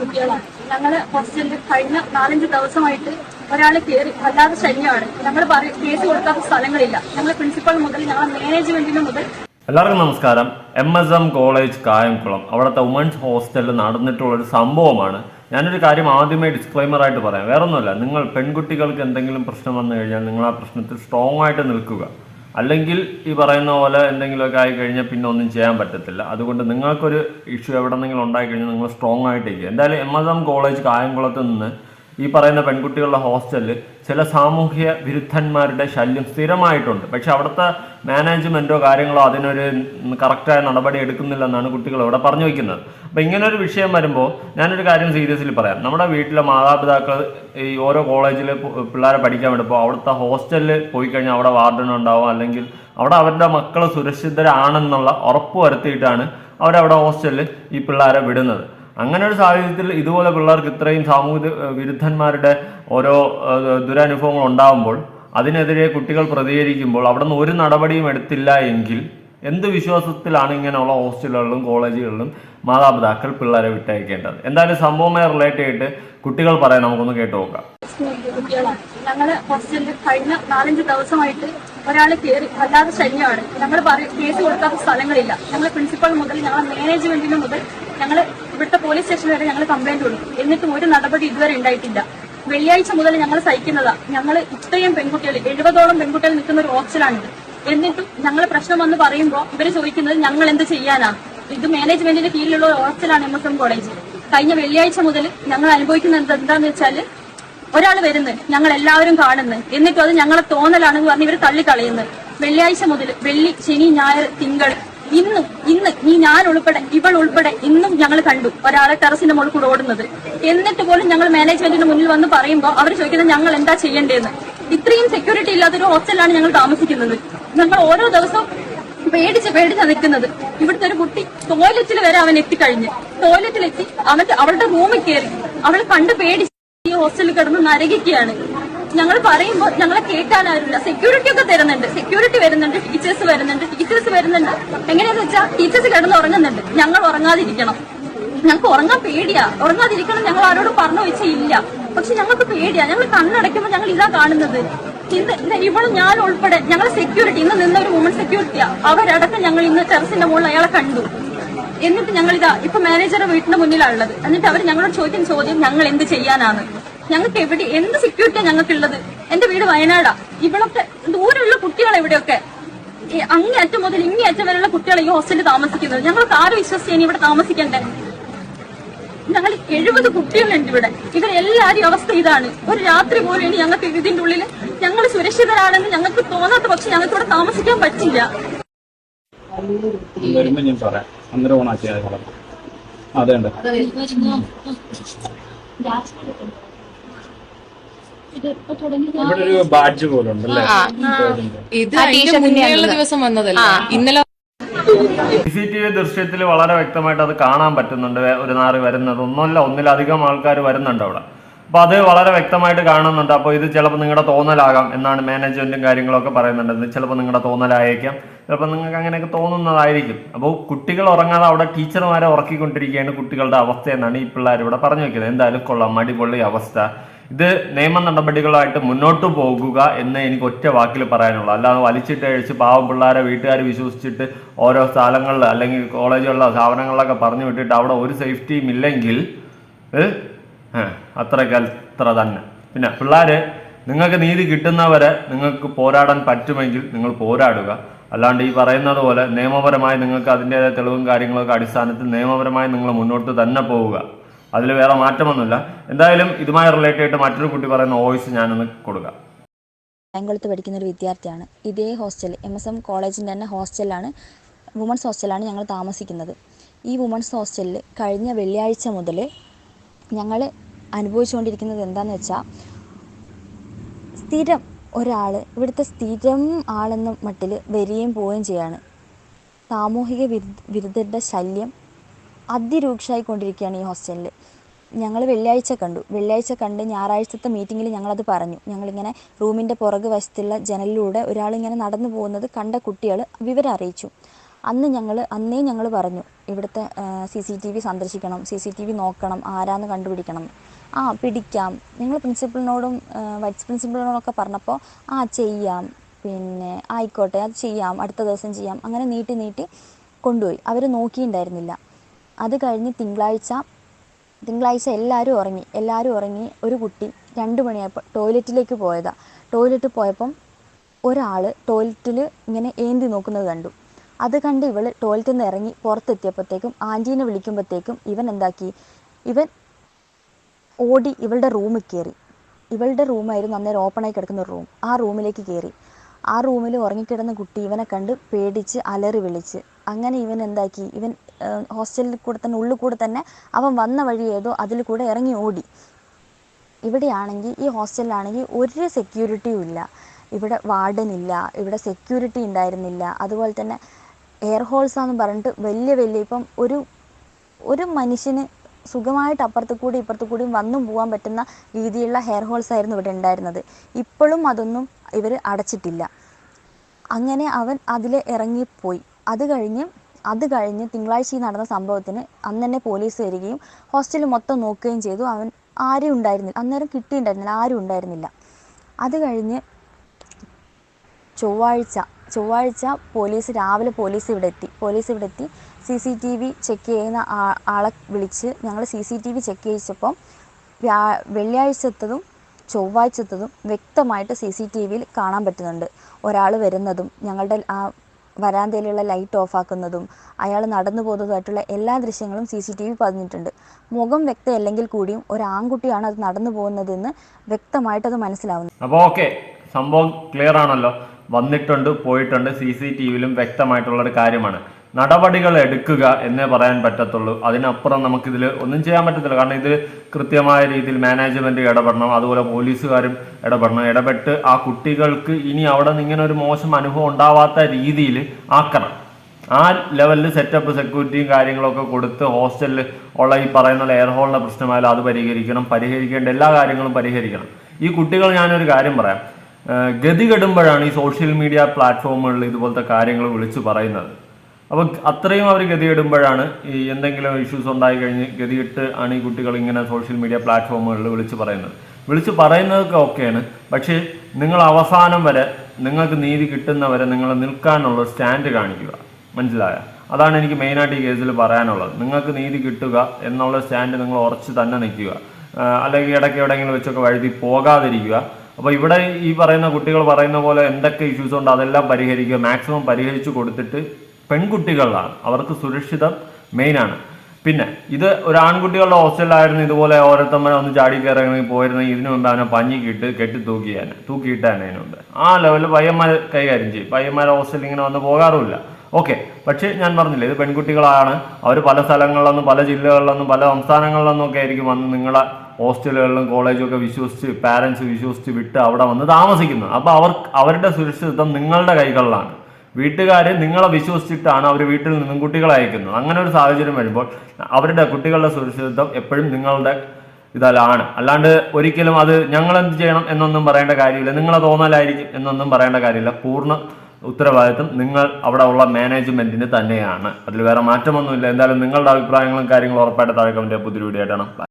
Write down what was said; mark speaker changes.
Speaker 1: കുട്ടികളാണ്. ഞങ്ങൾ ഹോസ്റ്റലിൽ കഴിഞ്ഞ നാലഞ്ച് ദിവസമായിട്ട് ഒരാൾ കയറി വല്ലാതെ ശല്യമാണ്. ഞങ്ങൾ കേസ് കൊടുക്കാത്ത സ്ഥലങ്ങളില്ല. ഞങ്ങൾ പ്രിൻസിപ്പൽ മുതൽ ഞങ്ങളെ മാനേജ്മെന്റിന് മുതൽ
Speaker 2: എല്ലാവർക്കും നമസ്കാരം. M S M college Kayamkulam. അവിടുത്തെ വുമൻസ് ഹോസ്റ്റലിൽ നടന്നിട്ടുള്ള ഒരു സംഭവമാണ്. ഞാനൊരു കാര്യം ആദ്യമേ ഡിസ്ക്ലൈമർ ആയിട്ട് പറയാം. വേറൊന്നുമല്ല നിങ്ങൾ പെൺകുട്ടികൾക്ക് എന്തെങ്കിലും പ്രശ്നം വന്നു കഴിഞ്ഞാൽ നിങ്ങൾ ആ പ്രശ്നത്തിൽ സ്ട്രോങ് ആയിട്ട് നിൽക്കുക. അല്ലെങ്കിൽ ഈ പറയുന്ന പോലെ എന്തെങ്കിലുമൊക്കെ ആയി കഴിഞ്ഞാൽ പിന്നെ ഒന്നും ചെയ്യാൻ പറ്റത്തില്ല. അതുകൊണ്ട് നിങ്ങൾക്കൊരു ഇഷ്യൂ എവിടെന്നെങ്കിലും ഉണ്ടായി കഴിഞ്ഞാൽ നിങ്ങൾ സ്ട്രോങ് ആയിട്ടിരിക്കുക. എന്തായാലും എം എസ് എം കോളേജ് കായംകുളത്ത് നിന്ന് ഈ പറയുന്ന പെൺകുട്ടികളുടെ ഹോസ്റ്റലിൽ ചില സാമൂഹ്യ വിരുദ്ധന്മാരുടെ ശല്യം സ്ഥിരമായിട്ടുണ്ട്. പക്ഷെ അവിടുത്തെ മാനേജ്മെന്റോ കാര്യങ്ങളോ അതിനൊരു കറക്റ്റായ നടപടി എടുക്കുന്നില്ലെന്നാണ് കുട്ടികൾ ഇവിടെ പറഞ്ഞു വയ്ക്കുന്നത് അപ്പം ഇങ്ങനെ ഒരു വിഷയം വരുമ്പോൾ ഞാനൊരു കാര്യം സീരിയസ്ലി പറയാം. നമ്മുടെ വീട്ടിലെ മാതാപിതാക്കൾ ഈ ഓരോ കോളേജിൽ പിള്ളേരെ പഠിക്കാൻ വിടുമ്പോൾ അവിടുത്തെ ഹോസ്റ്റലിൽ പോയി കഴിഞ്ഞാൽ അവിടെ വാർഡൻ ഉണ്ടാവും അല്ലെങ്കിൽ അവിടെ അവരുടെ മക്കൾ സുരക്ഷിതരാണെന്നുള്ള ഉറപ്പ് വരുത്തിയിട്ടാണ് അവരവിടെ ഹോസ്റ്റലിൽ ഈ പിള്ളേരെ വിടുന്നത്. അങ്ങനെ ഒരു സാഹചര്യത്തിൽ ഇതുപോലെ പിള്ളേർക്ക് ഇത്രയും സാമൂഹിക വിരുദ്ധന്മാരുടെ ഓരോ ദുരനുഭവങ്ങൾ ഉണ്ടാകുമ്പോൾ അതിനെതിരെ കുട്ടികൾ പ്രതികരിക്കുമ്പോൾ അവിടെ നിന്ന് ഒരു നടപടിയും എടുത്തില്ല എങ്കിൽ എന്ത് വിശ്വാസത്തിലാണ് ഇങ്ങനെയുള്ള ഹോസ്റ്റലുകളിലും കോളേജുകളിലും മാതാപിതാക്കൾ പിള്ളേരെ വിട്ടയക്കേണ്ടത്? എന്തായാലും സംഭവമായി റിലേറ്റ് ചെയ്തിട്ട് കുട്ടികൾ പറയാൻ നമുക്കൊന്ന് കേട്ടു നോക്കാം.
Speaker 1: ഞങ്ങൾ ഹോസ്റ്റലിൽ കഴിഞ്ഞ നാലഞ്ച് ദിവസമായിട്ട് ഒരാൾ കയറി വല്ലാതെ ശല്യമാണ്. ഞങ്ങൾ കേസ് കൊടുക്കാത്ത സ്ഥലങ്ങളില്ല. ഞങ്ങൾ പ്രിൻസിപ്പൽ മുതൽ ഞങ്ങളെ മാനേജ്മെന്റിന് മുതൽ ഞങ്ങൾ ഇവിടുത്തെ പോലീസ് സ്റ്റേഷൻ വരെ ഞങ്ങൾ കംപ്ലൈന്റ് കൊടുക്കും എന്നിട്ടും ഒരു നടപടി ഇതുവരെ ഉണ്ടായിട്ടില്ല. വെള്ളിയാഴ്ച മുതൽ ഞങ്ങൾ സഹിക്കുന്നതാ. ഞങ്ങൾ ഇത്രയും പെൺകുട്ടികൾ എഴുപതോളം പെൺകുട്ടികൾ നിൽക്കുന്ന ഒരു ഹോസ്റ്റലാണിത് എന്നിട്ടും ഞങ്ങൾ പ്രശ്നം വന്ന് പറയുമ്പോൾ ഇവർ ചോദിക്കുന്നത് ഞങ്ങൾ എന്ത് ചെയ്യാനാ? ഇത് മാനേജ്മെന്റിന്റെ കീഴിലുള്ള ഒരു ഹോസ്റ്റലാണ് എം എസ് എം കോളേജ് കഴിഞ്ഞ വെള്ളിയാഴ്ച മുതൽ ഞങ്ങൾ അനുഭവിക്കുന്നത് എന്താന്ന് വെച്ചാൽ ഒരാൾ വരുന്നത് ഞങ്ങൾ എല്ലാവരും കാണുന്നു. എന്നിട്ടും അത് ഞങ്ങളെ തോന്നലാണെന്ന് പറഞ്ഞ് ഇവർ തള്ളിക്കളയുന്നത്. വെള്ളിയാഴ്ച മുതൽ വെള്ളി ശനി ഞായർ തിങ്കൾ ഇന്നും ഇന്ന് നീ ഞാൻ ഉൾപ്പെടെ ഇവൾ ഉൾപ്പെടെ ഇന്നും ഞങ്ങൾ കണ്ടു. ഒരാളെ ടെറസിന്റെ മുകളിൽ കൂടെ ഓടുന്നത്. എന്നിട്ട് പോലും ഞങ്ങൾ മാനേജ്മെന്റിന് മുന്നിൽ വന്ന് പറയുമ്പോൾ അവർ ചോദിക്കുന്നത് ഞങ്ങൾ എന്താ ചെയ്യേണ്ടതെന്ന്. ഇത്രയും സെക്യൂരിറ്റി ഇല്ലാത്തൊരു ഹോസ്റ്റലാണ് ഞങ്ങൾ താമസിക്കുന്നത്. ഞങ്ങൾ ഓരോ ദിവസവും പേടിച്ച് പേടിച്ച് നിൽക്കുന്നത്. ഇവിടുത്തെ ഒരു കുട്ടി ടോയ്ലറ്റിൽ വരെ അവൻ എത്തിക്കഴിഞ്ഞ്. ടോയ്ലറ്റിലെത്തി അവൻ അവളുടെ റൂമിൽ കയറി. അവൾ കണ്ട് പേടിച്ച് ഹോസ്റ്റലിൽ കിടന്ന് നരകിക്കുകയാണ്. ഞങ്ങൾ പറയുമ്പോൾ ഞങ്ങളെ കേൾക്കാൻ ആരുമില്ല. സെക്യൂരിറ്റി ഒക്കെ തരുന്നുണ്ട്. സെക്യൂരിറ്റി വരുന്നുണ്ട് ടീച്ചേഴ്സ് വരുന്നുണ്ട് ടീച്ചേഴ്സ് വരുന്നുണ്ട്. എങ്ങനെയാന്ന് വെച്ചാൽ ടീച്ചേഴ്സ് കിടന്ന് ഉറങ്ങുന്നുണ്ട്. ഞങ്ങൾ ഉറങ്ങാതിരിക്കണം. ഞങ്ങൾക്ക് ഉറങ്ങാൻ പേടിയാ. ഉറങ്ങാതിരിക്കണം ഞങ്ങൾ ആരോടും പറഞ്ഞു വെച്ചാൽ ഇല്ല. പക്ഷെ ഞങ്ങൾക്ക് പേടിയാ. ഞങ്ങൾ കണ്ണടയ്ക്കുമ്പോൾ ഞങ്ങൾ ഇതാ കാണുന്നത്. ഇന്ന് ഇവളും ഞാൻ ഉൾപ്പെടെ ഞങ്ങൾ സെക്യൂരിറ്റി ഇന്ന് നിന്ന ഒരു വുമൺ സെക്യൂരിറ്റിയാ അവരടക്കം ഞങ്ങൾ ഇന്ന് ടെറസിന്റെ മുകളിൽ അയാളെ കണ്ടു. എന്നിട്ട് ഞങ്ങൾ ഇതാ ഇപ്പൊ മാനേജറെ വീട്ടിന്റെ മുന്നിലാണുള്ളത് എന്നിട്ട് അവർ ഞങ്ങളോട് ചോദ്യം ചോദ്യം ഞങ്ങൾ എന്ത് ചെയ്യാനാണ്? ഞങ്ങൾക്ക് എവിടെ എന്ത് സെക്യൂരിറ്റിയാണ് ഞങ്ങൾക്കുള്ളത്? എന്റെ വീട് വയനാടാ. ഇവിടത്തെ ദൂരമുള്ള കുട്ടികൾ എവിടെയൊക്കെ അങ്ങേ അറ്റം മുതൽ ഇങ്ങേ അറ്റം വരെയുള്ള കുട്ടികൾ ഈ ഹോസ്റ്റലിൽ താമസിക്കുന്നത്. ഞങ്ങൾക്ക് ആരും വിശ്വസിച്ച് ഇനി ഇവിടെ താമസിക്കണ്ടേ? ഞങ്ങൾ എഴുപത് കുട്ടികളുണ്ട് ഇവിടെ. ഇവരെല്ലാവരും അവസ്ഥ ഇതാണ്. ഒരു രാത്രി പോലും ഇനി ഞങ്ങൾക്ക് ഇതിന്റെ ഉള്ളിൽ ഞങ്ങൾ സുരക്ഷിതരാണെന്ന് ഞങ്ങൾക്ക് തോന്നാത്ത പക്ഷെ ഞങ്ങൾക്ക് ഇവിടെ താമസിക്കാൻ പറ്റില്ല.
Speaker 3: അതെ ഞാൻ പറയാം. അന്നേരം ഓണാക്കിയാൽ അതെ ഉണ്ട്. ഇവിടെ ഒരു ബാഡ്ജ് പോലെ ഉണ്ടല്ലേ
Speaker 4: ഇത് അതിന്റെ മുന്നേയുള്ള ദിവസം വന്നതല്ലേ? ഇന്നലെ
Speaker 2: സി സി ടി വി ദൃശ്യത്തിൽ വളരെ വ്യക്തമായിട്ട് അത് കാണാൻ പറ്റുന്നുണ്ട്. ഒരു നാറ് വരുന്നത് ഒന്നുമല്ല ഒന്നിലധികം ആൾക്കാർ വരുന്നുണ്ട് അവിടെ. അപ്പൊ അത് വളരെ വ്യക്തമായിട്ട് കാണുന്നുണ്ട്. അപ്പോൾ ഇത് ചിലപ്പോൾ നിങ്ങളുടെ തോന്നലാകാം എന്നാണ് മാനേജ്മെന്റും കാര്യങ്ങളൊക്കെ പറയുന്നുണ്ട്. ഇത് ചിലപ്പോൾ നിങ്ങളുടെ തോന്നലായേക്കാം. ചിലപ്പോൾ നിങ്ങൾക്ക് അങ്ങനെയൊക്കെ തോന്നുന്നതായിരിക്കും. അപ്പോൾ കുട്ടികൾ ഉറങ്ങാതെ അവിടെ ടീച്ചർമാരെ ഉറക്കിക്കൊണ്ടിരിക്കുകയാണ് കുട്ടികളുടെ അവസ്ഥ എന്നാണ് ഈ പിള്ളേർ ഇവിടെ പറഞ്ഞു വെക്കുന്നത്. എന്തായാലും കൊള്ളാം അടിപൊളി അവസ്ഥ. ഇത് നിയമ നടപടികളായിട്ട് മുന്നോട്ട് പോകുക എന്ന് എനിക്ക് ഒറ്റ വാക്കിൽ പറയാനുള്ളൂ. അല്ലാതെ വലിച്ചിട്ട് അഴിച്ച് പാവം പിള്ളേരെ വീട്ടുകാർ വിശ്വസിച്ചിട്ട് ഓരോ സ്ഥലങ്ങളിൽ അല്ലെങ്കിൽ കോളേജുകളിലോ സ്ഥാപനങ്ങളിലൊക്കെ പറഞ്ഞു വിട്ടിട്ട് അവിടെ ഒരു സേഫ്റ്റിയും ഇല്ലെങ്കിൽ അത്രയ്ക്ക് അത്ര തന്നെ. പിന്നെ പിള്ളേര് നിങ്ങൾക്ക് നീതി കിട്ടുന്നവരെ നിങ്ങൾക്ക് പോരാടാൻ പറ്റുമെങ്കിൽ നിങ്ങൾ പോരാടുക. അല്ലാണ്ട് ഈ പറയുന്നത് പോലെ നിയമപരമായി നിങ്ങൾക്ക് അതിന്റെതായ തെളിവും കാര്യങ്ങളൊക്കെ അടിസ്ഥാനത്തിൽ നിയമപരമായി നിങ്ങൾ മുന്നോട്ട് തന്നെ പോവുക. അതിൽ വേറെ മാറ്റമൊന്നുമില്ല. എന്തായാലും ഇതുമായി റിലേറ്റഡ് ആയിട്ട് മറ്റൊരു കുട്ടി പറയുന്ന വോയിസ് ഞാനൊന്ന് കൊടുക്കാം.
Speaker 5: ബാംഗ്ലൂർത്ത് പഠിക്കുന്ന ഒരു വിദ്യാർത്ഥിയാണ്. ഇതേ ഹോസ്റ്റൽ എം എസ് എം കോളേജിന്റെ തന്നെ ഹോസ്റ്റലാണ് വുമൺസ് ഹോസ്റ്റലാണ് ഞങ്ങൾ താമസിക്കുന്നത്. ഈ വുമൺസ് ഹോസ്റ്റലിൽ കഴിഞ്ഞ വെള്ളിയാഴ്ച മുതൽ ഞങ്ങൾ അനുഭവിച്ചുകൊണ്ടിരിക്കുന്നത് എന്താണെന്ന് വെച്ചാൽ സ്ഥിരം ഒരാൾ ഇവിടുത്തെ സ്ഥിരം ആളെന്ന മട്ടിൽ വരികയും പോവുകയും ചെയ്യാണ്. സാമൂഹിക വിരുദ്ധ വിരുദ്ധരുടെ ശല്യം അതിരൂക്ഷമായിക്കൊണ്ടിരിക്കുകയാണ് ഈ ഹോസ്റ്റലിൽ ഞങ്ങൾ വെള്ളിയാഴ്ച കണ്ടു. വെള്ളിയാഴ്ച കണ്ട് ഞായറാഴ്ചത്തെ മീറ്റിങ്ങിൽ ഞങ്ങളത് പറഞ്ഞു. ഞങ്ങളിങ്ങനെ റൂമിന്റെ പുറകു വശത്തുള്ള ജനലിലൂടെ ഒരാളിങ്ങനെ നടന്നു പോകുന്നത് കണ്ട കുട്ടികൾ വിവരം അറിയിച്ചു. അന്ന് ഞങ്ങൾ അന്നേ ഞങ്ങൾ പറഞ്ഞു ഇവിടുത്തെ സി സി ടി വി സന്ദർശിക്കണം സി സി ടി വി നോക്കണം ആരാന്ന് കണ്ടുപിടിക്കണം. ആ പിടിക്കാം. ഞങ്ങൾ പ്രിൻസിപ്പളിനോടും വൈസ് പ്രിൻസിപ്പളിനോടൊക്കെ പറഞ്ഞപ്പോൾ ആ ചെയ്യാം. പിന്നെ ആയിക്കോട്ടെ അത് ചെയ്യാം. അടുത്ത ദിവസം ചെയ്യാം. അങ്ങനെ നീട്ടി നീട്ടി കൊണ്ടുപോയി. അവർ നോക്കിയിട്ടുണ്ടായിരുന്നില്ല അത് കഴിഞ്ഞ് തിങ്കളാഴ്ച തിങ്കളാഴ്ച എല്ലാവരും ഉറങ്ങി. എല്ലാവരും ഉറങ്ങി. ഒരു കുട്ടി രണ്ട് മണിയായപ്പോൾ ടോയ്ലറ്റിലേക്ക് പോയതാണ് ടോയ്ലറ്റ് പോയപ്പം ഒരാൾ ടോയ്ലറ്റിൽ ഇങ്ങനെ ഏന്തി നോക്കുന്നത് കണ്ടു. അത് കണ്ട് ഇവൾ ടോയ്ലറ്റിൽ നിന്ന് ഇറങ്ങി പുറത്തെത്തിയപ്പോഴത്തേക്കും ആന്റീനെ വിളിക്കുമ്പോഴത്തേക്കും ഇവൻ എന്താക്കി? ഇവൻ ഓടി ഇവളുടെ റൂമിൽ കയറി. ഇവളുടെ റൂമായിരുന്നു അന്നേരം ഓപ്പണായി കിടക്കുന്ന റൂം. ആ റൂമിലേക്ക് കയറി. ആ റൂമിൽ ഉറങ്ങിക്കിടന്ന കുട്ടി ഇവനെ കണ്ട് പേടിച്ച് അലറി വിളിച്ച്. അങ്ങനെ ഇവൻ എന്താക്കി? ഇവൻ ഹോസ്റ്റലിൽ കൂടെ തന്നെ ഉള്ളിൽ കൂടെ തന്നെ അവൻ വന്ന വഴി ഏതോ അതിൽ കൂടെ ഇറങ്ങി ഓടി. ഇവിടെയാണെങ്കിൽ ഈ ഹോസ്റ്റലിലാണെങ്കിൽ ഒരു സെക്യൂരിറ്റിയും ഇല്ല. ഇവിടെ വാർഡൻ ഇല്ല ഇവിടെ സെക്യൂരിറ്റി ഉണ്ടായിരുന്നില്ല. അതുപോലെ തന്നെ എയർ ഹോൾസാന്ന് പറഞ്ഞിട്ട് വലിയ വലിയ ഇപ്പം ഒരു ഒരു മനുഷ്യന് സുഖമായിട്ട് അപ്പുറത്തു കൂടി ഇപ്പുറത്ത് കൂടിയും വന്നും പോകാൻ പറ്റുന്ന രീതിയിലുള്ള ഹെയർ ഹോൾസ് ആയിരുന്നു ഇവിടെ ഉണ്ടായിരുന്നത്. ഇപ്പോഴും അതൊന്നും ഇവർ അടച്ചിട്ടില്ല. അങ്ങനെ അവൻ അതിൽ ഇറങ്ങിപ്പോയി. അത് കഴിഞ്ഞ് അത് കഴിഞ്ഞ് തിങ്കളാഴ്ച ഈ നടന്ന സംഭവത്തിന് അന്ന് തന്നെ പോലീസ് വരികയും ഹോസ്റ്റൽ മൊത്തം നോക്കുകയും ചെയ്തു. അവൻ ആരും ഉണ്ടായിരുന്നില്ല. അന്നേരം കിട്ടിയിട്ടുണ്ടായിരുന്നില്ല. ആരും ഉണ്ടായിരുന്നില്ല. അത് കഴിഞ്ഞ് ചൊവ്വാഴ്ച ചൊവ്വാഴ്ച പോലീസ് രാവിലെ പോലീസ് ഇവിടെ എത്തി. പോലീസ് ഇവിടെ എത്തി. C C T V check ചെയ്യുന്ന ആളെ വിളിച്ച് ഞങ്ങൾ C C T V check ചെയ്യിച്ചപ്പം വ്യാ വെള്ളിയാഴ്ചത്തതും ചൊവ്വാഴ്ചത്തതും വ്യക്തമായിട്ട് സി സി ടി വിയിൽ കാണാൻ പറ്റുന്നുണ്ട്. ഒരാൾ വരുന്നതും ഞങ്ങളുടെ ആ വരാന്തയിലുള്ള ലൈറ്റ് ഓഫ് ആക്കുന്നതും അയാൾ നടന്നു പോകുന്നതുമായിട്ടുള്ള എല്ലാ ദൃശ്യങ്ങളും സി സി ടി വി പതിഞ്ഞിട്ടുണ്ട്. മുഖം വ്യക്തമല്ലെങ്കിൽ കൂടിയും ഒരു ആൺകുട്ടിയാണ് അത് നടന്നു പോകുന്നതെന്ന് വ്യക്തമായിട്ടത് മനസ്സിലാവുന്നു.
Speaker 2: അപ്പോൾ ഓക്കെ സംഭവം ക്ലിയർ ആണല്ലോ. വന്നിട്ടുണ്ട് പോയിട്ടുണ്ട് സി സി ടി വിയിലും വ്യക്തമായിട്ടുള്ള ഒരു കാര്യമാണ്. നടപടികൾ എടുക്കുക എന്നേ പറയാൻ പറ്റത്തുള്ളൂ. അതിനപ്പുറം നമുക്കിതിൽ ഒന്നും ചെയ്യാൻ പറ്റത്തില്ല. കാരണം ഇത് കൃത്യമായ രീതിയിൽ മാനേജ്മെന്റ് ഇടപെടണം. അതുപോലെ പോലീസുകാരും ഇടപെടണം. ഇടപെട്ട് ആ കുട്ടികൾക്ക് ഇനി അവിടെ നിന്ന് ഇങ്ങനെ ഒരു മോശം അനുഭവം ഉണ്ടാവാത്ത രീതിയിൽ ആക്കണം. ആ ലെവലിൽ സെറ്റപ്പ് സെക്യൂരിറ്റിയും കാര്യങ്ങളൊക്കെ കൊടുത്ത് ഹോസ്റ്റലിൽ ഉള്ള ഈ പറയുന്ന എയർ ഹോളിന്റെ പ്രശ്നമായാലും അത് പരിഹരിക്കണം. പരിഹരിക്കേണ്ട എല്ലാ കാര്യങ്ങളും പരിഹരിക്കണം. ഈ കുട്ടികൾ ഞാനൊരു കാര്യം പറയാം. ഗതികെടുമ്പോഴാണ് ഗതി കെടുമ്പോഴാണ് ഈ സോഷ്യൽ മീഡിയ പ്ലാറ്റ്ഫോമുകളിൽ ഇതുപോലത്തെ കാര്യങ്ങൾ വിളിച്ചു പറയുന്നത്. അപ്പോൾ അത്രയും അവർ ഗതിയിടുമ്പോഴാണ് ഈ എന്തെങ്കിലും ഇഷ്യൂസ് ഉണ്ടായി കഴിഞ്ഞ് ഗതിയിട്ട് ആണ് ഈ കുട്ടികൾ ഇങ്ങനെ സോഷ്യൽ മീഡിയ പ്ലാറ്റ്ഫോമുകളിൽ വിളിച്ച് പറയുന്നത്. വിളിച്ച് പറയുന്നതൊക്കെ ഓക്കെയാണ് പക്ഷേ നിങ്ങൾ അവസാനം വരെ നിങ്ങൾക്ക് നീതി കിട്ടുന്നവരെ നിങ്ങൾ നിൽക്കാനുള്ള സ്റ്റാൻഡ് കാണിക്കുക. മനസ്സിലായ? അതാണ് എനിക്ക് മെയിനായിട്ട് ഈ കേസിൽ പറയാനുള്ളത്. നിങ്ങൾക്ക് നീതി കിട്ടുക എന്നുള്ള സ്റ്റാൻഡ് നിങ്ങൾ ഉറച്ച് തന്നെ നിൽക്കുക. അല്ലെങ്കിൽ ഇടയ്ക്ക് എവിടെയെങ്കിലും വെച്ചൊക്കെ വഴുതി പോകാതിരിക്കുക. അപ്പോൾ ഇവിടെ ഈ പറയുന്ന കുട്ടികൾ പറയുന്ന പോലെ എന്തൊക്കെ ഇഷ്യൂസ് ഉണ്ട് അതെല്ലാം പരിഹരിക്കുക. മാക്സിമം പരിഹരിച്ചു കൊടുത്തിട്ട് പെൺകുട്ടികളിലാണ് അവർക്ക് സുരക്ഷിതം മെയിനാണ്. പിന്നെ ഇത് ഒരു ആൺകുട്ടികളുടെ ഹോസ്റ്റലിലായിരുന്നു ഇതുപോലെ ഓരോരുത്തന്മാരെ ഒന്ന് ചാടി കയറി പോയിരുന്ന. ഇതിനു മുമ്പ് അവനെ പഞ്ഞിക്കിട്ട് കെട്ടി തൂക്കിയാനെ തൂക്കിയിട്ടാണ് അതിനുണ്ട് ആ ലെവലിൽ പയ്യന്മാർ കൈകാര്യം ചെയ്യും. പയ്യന്മാരെ ഹോസ്റ്റലിൽ ഇങ്ങനെ വന്ന് പോകാറുമില്ല. ഓക്കെ പക്ഷേ ഞാൻ പറഞ്ഞില്ലേ ഇത് പെൺകുട്ടികളാണ്. അവർ പല സ്ഥലങ്ങളിലൊന്നും പല ജില്ലകളിലൊന്നും പല സംസ്ഥാനങ്ങളിലൊന്നും ഒക്കെ ആയിരിക്കും വന്ന് നിങ്ങളെ ഹോസ്റ്റലുകളിലും കോളേജും ഒക്കെ വിശ്വസിച്ച് പാരൻസ് വിശ്വസിച്ച് വിട്ട് അവിടെ വന്ന് താമസിക്കുന്നത്. അപ്പോൾ അവർ അവരുടെ സുരക്ഷിതത്വം നിങ്ങളുടെ കൈകളിലാണ്. വീട്ടുകാർ നിങ്ങളെ വിശ്വസിച്ചിട്ടാണ് അവർ വീട്ടിൽ നിന്നും കുട്ടികളെ അയക്കുന്നത്. അങ്ങനെ ഒരു സാഹചര്യം വരുമ്പോൾ അവരുടെ കുട്ടികളുടെ സുരക്ഷിതത്വം എപ്പോഴും നിങ്ങളുടെ ഇതാണ് അല്ലാണ്ട് ഒരിക്കലും അത് ഞങ്ങൾ എന്ത് ചെയ്യണം എന്നൊന്നും പറയേണ്ട കാര്യമില്ല. നിങ്ങളെ തോന്നലായിരിക്കും എന്നൊന്നും പറയേണ്ട കാര്യമില്ല. പൂർണ ഉത്തരവാദിത്വം നിങ്ങൾ അവിടെ ഉള്ള മാനേജ്മെന്റിന് തന്നെയാണ്. അതിൽ വേറെ മാറ്റമൊന്നുമില്ല. എന്തായാലും നിങ്ങളുടെ അഭിപ്രായങ്ങളും കാര്യങ്ങളും ഉറപ്പായിട്ട് താഴെ കമന്റ് പുതിയ വീഡിയോ ആയിട്ടാണ്